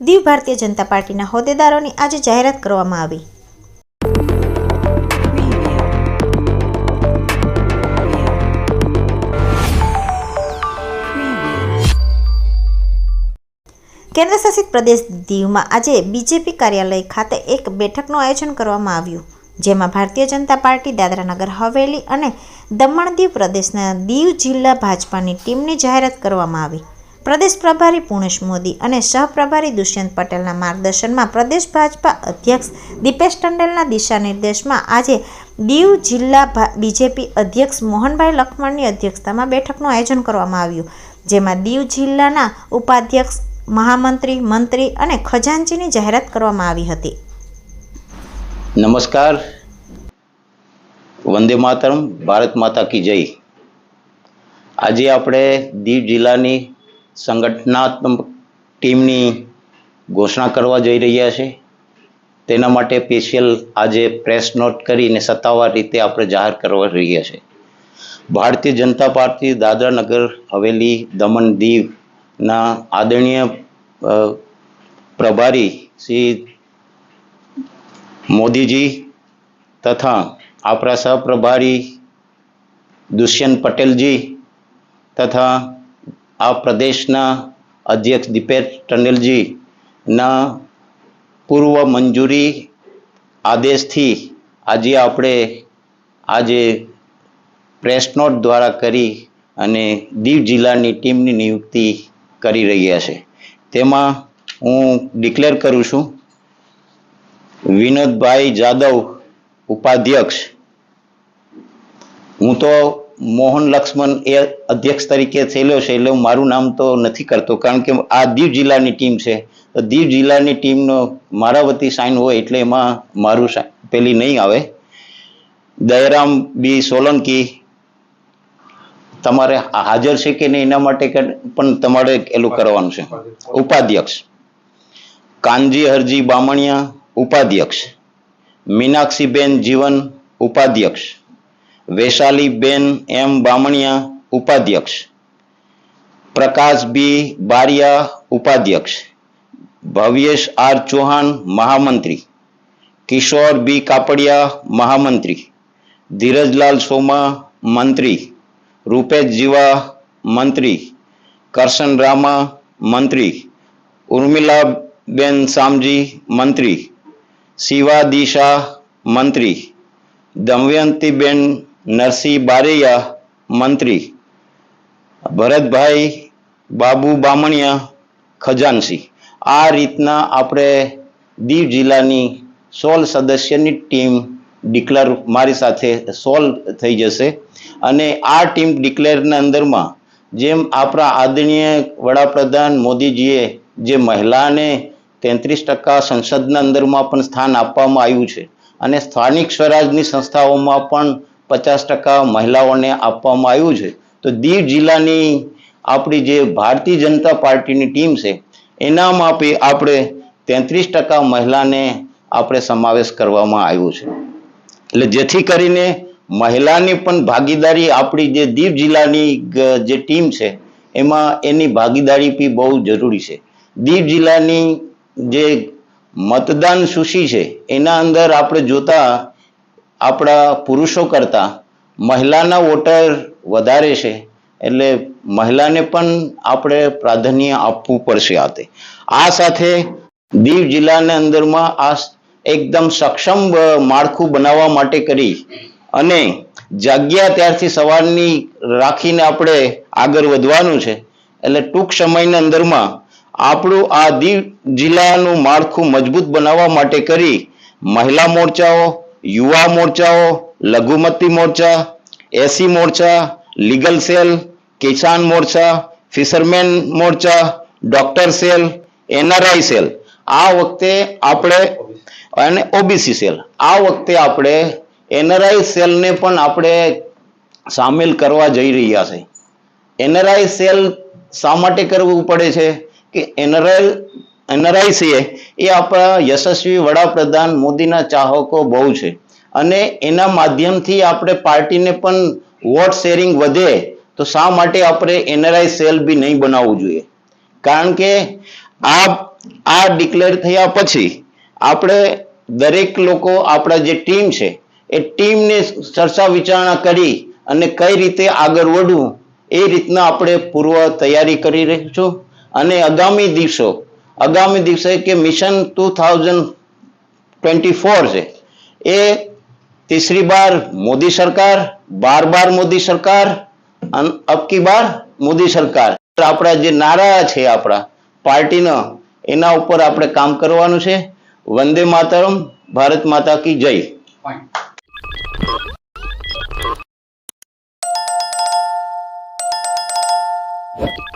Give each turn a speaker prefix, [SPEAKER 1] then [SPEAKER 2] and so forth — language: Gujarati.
[SPEAKER 1] દીવ ભારતીય જનતા પાર્ટીના હોદ્દેદારોની આજે જાહેરાત કરવામાં આવી. કેન્દ્રશાસિત પ્રદેશ દીવમાં આજે બીજેપી કાર્યાલય ખાતે એક બેઠકનું આયોજન કરવામાં આવ્યું, જેમાં ભારતીય જનતા પાર્ટી દાદરાનગર હવેલી અને દમણ દીવ પ્રદેશના દીવ જિલ્લા ભાજપાની ટીમની જાહેરાત કરવામાં આવી. પ્રદેશ પ્રભારી પૂર્ણેશ મોદી અને સહપ્રભારી દુષ્યંત પટેલના માર્ગદર્શનમાં પ્રદેશ ભાજપા અધ્યક્ષ દીપેશ ટંડેલના દિશા નિર્દેશમાં આજે દીવ જિલ્લા બીજેપી અધ્યક્ષ મોહનભાઈ લખમણની અધ્યક્ષતામાં બેઠકનું આયોજન કરવામાં આવ્યું, જેમાં દીવ જિલ્લાના ઉપાધ્યક્ષ, મહામંત્રી, મંત્રી અને ખજાનચીની જાહેરાત કરવામાં આવી હતી.
[SPEAKER 2] નમસ્કાર. વંદે માતરમ, ભારત માતા કી જય. આજે આપણે દીવ જિલ્લાની સંગઠનાત્મક ટીમની ઘોષણા કરવા જઈ રહ્યા છે. તેના માટે સ્પેશિયલ આજે પ્રેસ નોટ કરીને સત્તાવાર રીતે આપણે જાહેર કરવા રહ્યા છે. ભારતીય જનતા પાર્ટી દાદરા નગર હવેલી દમણ દીવના આદરણીય પ્રભારી શ્રી મોદીજી તથા આપણા સહપ્રભારી દુષ્યંત પટેલજી તથા આ પ્રદેશના અધ્યક્ષ દીપેશ ટંડેલજીના પૂર્વ મંજૂરી આદેશથી આજે આપણે આજે પ્રેસ નોટ દ્વારા કરી અને દીવ જિલ્લાની ટીમની નિયુક્તિ કરી રહ્યા છે. તેમાં હું ડિક્લેર કરું છું. વિનોદભાઈ જાદવ ઉપાધ્યક્ષ. હું તો મોહન લક્ષ્મણ એ અધ્યક્ષ તરીકે થયેલો છે એટલે હું મારું નામ તો નથી કરતો. કારણ કે આ દીવ જિલ્લાની ટીમ છે. તો દીવ જિલ્લાની ટીમનો મારા વતી સાઇન હોય એટલે એમાં મારું પેલી નહીં આવે. દયારામ બી સોલંકી, તમારે હાજર છે કે નહીં એના માટે પણ તમારે એલું કરવાનું છે. ઉપાધ્યક્ષ. કાનજી હરજી બામણિયા, ઉપાધ્યક્ષ. મીનાક્ષીબેન જીવન, ઉપાધ્યક્ષ. વૈશાલીબેન એમ બામણિયા ઉપાધ્યક્ષ. પ્રકાશ બી બારિયા ઉપાધ્યક્ષ. ભવ્યેશ આર ચૌહાણ મહામંત્રી. કિશોર બી કાપડિયા મહામંત્રી. ધીરજલાલ સોમા મંત્રી. રૂપેશ જીવા મંત્રી. કરશન રામા મંત્રી. ઉર્મિલાબેન સામજી મંત્રી. શિવા દિશા મંત્રી. દમયંતીબેન નરસિંહ બારૈયા, મંત્રી. ભરતભાઈ બાબુ બામણિયા, ખજાનસી. આ રીતના આપણે દીવ જિલ્લાની સોળ સદસ્યની ટીમ ડિક્લેર મારી સાથે સોલ્વ થઈ જશે. અને આ ટીમ ડિક્લેરના અંદરમાં જેમ આપણા આદરણીય વડાપ્રધાન મોદીજીએ જે મહિલાને તેત્રીસ ટકા સંસદના અંદરમાં પણ સ્થાન આપવામાં આવ્યું છે. અને સ્થાનિક સ્વરાજની સંસ્થાઓમાં પણ પચાસ ટકા મહિલાઓને આપવામાં આવ્યું છે. તો દીવ જિલ્લાની આપણી જે ભારતીય જનતા પાર્ટીની ટીમ છે એનામાં આપી આપણે તેત્રીસ ટકા મહિલાને આપણે સમાવેશ કરવામાં આવ્યો છે. એટલે જેથી કરીને મહિલાની પણ ભાગીદારી આપણી જે દીવ જિલ્લાની જે ટીમ છે, એમાં એની ભાગીદારી બી બહુ જરૂરી છે. દીવ જિલ્લાની જે મતદાન સૂચિ છે, એના અંદર આપણે જોતા આપણા પુરુષો કરતા મહિલાના વોટર વધારે છે, એટલે મહિલાને પણ આપણે પ્રાધાન્ય આપવું પડશે આતે. આ સાથે દીવ જિલ્લાના અંદરમાં આ એકદમ સક્ષમ માળખું બનાવવા માટે કરી અને જાગ્યા ત્યારથી સવારની રાખીને આપણે આગળ વધવાનું છે. એટલે ટૂંક સમયના અંદરમાં આપણું આ દીવ જિલ્લાનું માળખું મજબૂત બનાવવા માટે કરી મહિલા મોરચાઓ યુવા મોરચાઓ, લઘુમતી મોરચા, એસી મોરચા, લીગલ સેલ, કિસાન મોરચા, ફિશરમેન મોરચા, ડોક્ટર સેલ, એનઆરઆઈ સેલ. આ વખતે આપણે અને ઓબીસી સેલ. આ વખતે આપણે એનઆરઆઈ સેલને પણ આપણે સામેલ કરવા જઈ રહ્યા છે. એનઆરઆઈ સેલ શા માટે કરવું પડે છે? કે એનઆરઆઈ છે એ આપણા યશસ્વી વડાપ્રધાન મોદીના ચાહકો બહુ છે. અને એના માધ્યમથી આપણે પાર્ટીને પણ વોટ શેરિંગ વધે, તો શા માટે આપણે એનઆરઆઈ સેલ બી નહીં બનાવવું જોઈએ? કારણ કે આ આ ડિક્લેર થયા પછી આપણે દરેક લોકો, આપણા જે ટીમ છે, એ ટીમને ચર્ચા વિચારણા કરી અને કઈ રીતે આગળ વધવું, એ રીતના આપણે પૂર્વ તૈયારી કરી રહીશું અને આગામી દિવસો આગામી દિવસે કે mission two thousand twenty four છે, એ તીસરી બાર મોદી સરકાર, બાર બાર મોદી સરકાર, અને અબકી બાર મોદી સરકાર આપણા જે નારા છે આપણા, પાર્ટીનો, એના ઉપર આપણે કામ કરવાનું છે વંદે માતરમ, ભારત માતા કી જય
[SPEAKER 3] Thank you.